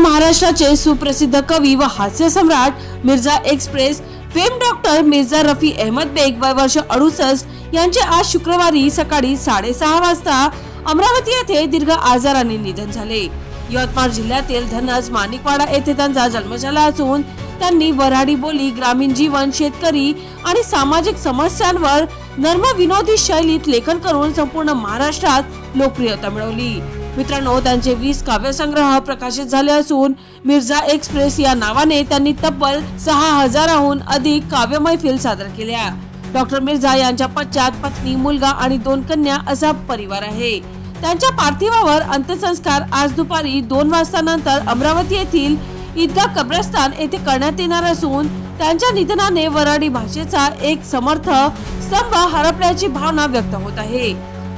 महाराष्ट्राचे सुप्रसिद्ध कवी व हास्य सम्राट Mirza Express fame doctor Mirza Rafi Ahmad Beg वय वर्ष अडुसष्ट यांचे आज शुक्रवारी सकाळी साडेसहा वाजता अमरावती येथे दीर्घ आजाराने निधन झाले. यवतमाळ जिल्ह्यातील धनस माणिकवाडा येथे त्यांचा जन्म झाला असून त्यांनी वऱ्हाडी बोली ग्रामीण जीवन शेतकरी आणि सामाजिक समस्यांवर नर्म विनोदी शैलीत लेखन करून संपूर्ण महाराष्ट्रात लोकप्रियता मिळवली. मित्रांनो त्यांचे वीस काव्यसंग्रह प्रकाशित झाले असून मिर्झा एक्सप्रेस या नावाने त्यांनी तब्बल सहा हजाराहून अधिक काव्य मैफिल सादर केल्या डॉक्टर मिर्झा यांच्या पश्चात पत्नी मुलगा आणि दोन कन्या असा परिवार आहे. त्यांच्या पार्थिवावर अंत्यसंस्कार आज दुपारी दोन वाजता नंतर अमरावती येथील ईदगा कब्रस्तान येथे करण्यात येणार असून त्यांच्या निधनाने वराडी भाषेचा एक समर्थ स्तंभ हरपल्याची भावना व्यक्त होत आहे.